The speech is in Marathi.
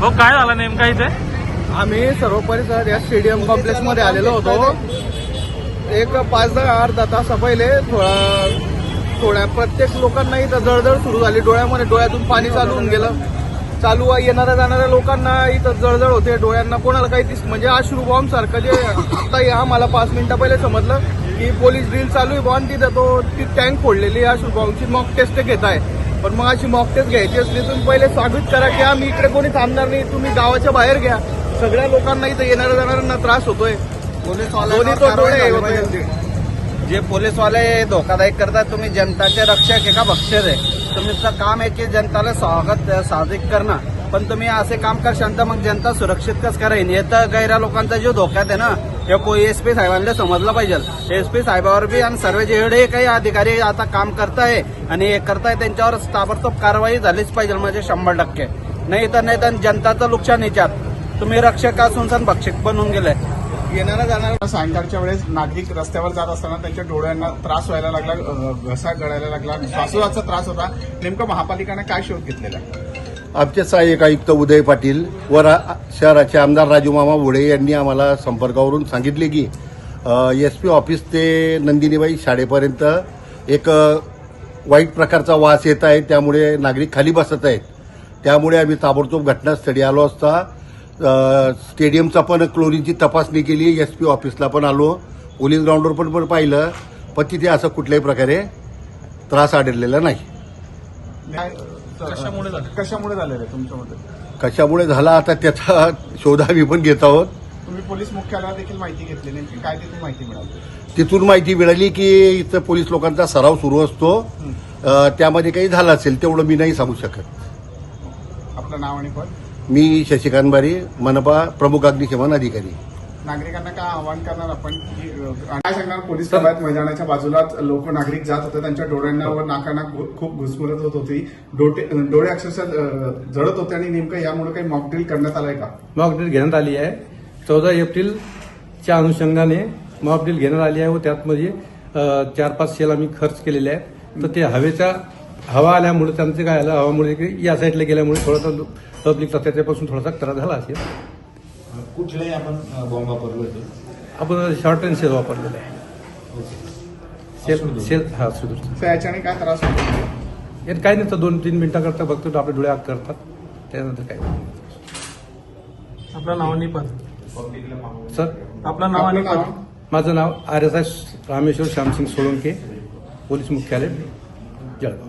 हो काय झालं नेमका इथे? आम्ही सर्व सर या स्टेडियम कॉम्प्लेक्समध्ये आलेलो होतो. एक पाच दहा अर्धा तासा पहिले थोडा थोड्या प्रत्येक लोकांना इथं जळजळ सुरू झाली. डोळ्यामध्ये डोळ्यातून पाणी चालू होऊन गेलं. चालू येणाऱ्या जाणाऱ्या लोकांना इथं जळजळ होते. डोळ्यांना कोणाला काही दिस म्हणजे अश्रू बॉम्ब सारखं जे आता या आम्हाला पाच मिनिटं पहिले समजलं की पोलीस ड्रिल चालू आहे. बॉम्ब तिथं तो ती टँक फोडलेली आहे. बॉम्बची मॉक टेस्ट घेत आहे. पण मग अशी मॉक टेस्ट घ्यायची असली तुम्ही पहिले स्वागत करा की आम्ही इकडे कोणी थांबणार नाही तुम्ही गावाच्या बाहेर घ्या. सगळ्या लोकांना इथं येणाऱ्या जाणाऱ्यांना त्रास होतोय. जे पोलीसवाले धोकादायक करतात तुम्ही जनताचे रक्षक आहे का भक्षक आहे तुमचं काम आहे की जनताला स्वागत साधिक करणं. पण तुम्ही असे काम करशाल तर मग जनता सुरक्षित कस करेन? हे तर गैरा लोकांचा जीव धोक्यात आहे ना हे कोई एस पी साहेबांना समजलं पाहिजे. एस पी साहेबावर बी आणि सर्व जेवढे काही अधिकारी आता काम करताय आणि हे करताय त्यांच्यावर ताबडतोब कारवाई झालीच पाहिजे म्हणजे शंभर टक्के. नाही तर नाही तर जनताचं नुकसान याच्यात तुम्ही रक्षक असून सण भक्षक बनून गेले. येणाऱ्या जाणाऱ्या सायंकाळच्या वेळेस नागरिक रस्त्यावर जात असताना त्यांच्या डोळ्यांना त्रास व्हायला लागला घसा गळायला लागला. श्वासोच्छवासाचा त्रास होता. नेमकं महापालिकाने काय शोध घेतलेला? आहे? आमचे सहाय्यक आयुक्त उदय पाटील व रा शहराचे आमदार राजूमामा भोळे यांनी आम्हाला संपर्कावरून सांगितले की एस पी ऑफिस ते नंदिनीबाई शाळेपर्यंत एक वाईट प्रकारचा वास येत आहे त्यामुळे नागरिक खाली बसत आहेत. त्यामुळे आम्ही ताबडतोब घटनास्थळी आलो असता स्टेडियमचा पण क्लोरीनची तपासणी केली एस पी ऑफिसला पण आलो पोलीस ग्राउंडवर पण पण पाहिलं पण तिथे असं कुठल्याही प्रकारे त्रास आढळलेला नाही. कशामुळे झालं? कशामुळे झालेलं आहे तुमच्या मते? कशामुळे झाला? आता त्याचा शोध आम्ही पण घेत आहोत. तुम्ही पोलीस मुख्यालयात देखील माहिती घेतली नेमकी. काय तिथून माहिती मिळाली? तिथून माहिती मिळाली की इथं पोलीस लोकांचा सराव सुरू असतो. अ, त्यामध्ये काही झालं असेल तेवढं मी नाही सांगू शकत. आपलं नाव आणि पद? मी शशिकांत बारी मनपा प्रमुख अग्निशमन अधिकारी. नागरिकांना काय आवाहन करणार आपण? काय सांगणार पोलीस कवायत मैदानाच्या बाजूलाच लोक नागरिक जात होते. त्यांच्या डोळ्यांना व नाकांना खूप घुसमरत होत होती. डोटे डोळे अक्षरशः जळत होते आणि नेमकं यामुळे काही मॉकड्रिल करण्यात आलंय का? मॉकड्रिल घेण्यात आली आहे. चौदा एप्रिलच्या अनुषंगाने मॉकड्रिल घेण्यात आली आहे व त्यातमध्ये चार पाच सेल आम्ही खर्च केलेले आहेत. तर ते हवेचा हवा आल्यामुळे त्यांचं काय आलं? हवामुळे की या साईडला गेल्यामुळे थोडासा पब्लिकचा त्याच्यापासून थोडासा त्रास झाला असेल. कुठलेही आपण बॉम्ब वापरलो होतो आपण शॉर्ट अँड सेल वापरलेला आहे. सेल सेल हा सुदूर तर याच्याने काय त्रास होतो? यात काही नाही तर दोन तीन मिनिटाकरता फक्त आपले डोळे आग करतात. त्यानंतर काय? आपलं नाव आणि पद सर? आपलं नाव आणि पद? माझं नाव R S S Rameshwar Shyamsing Solanke police मुख्यालय जळगाव.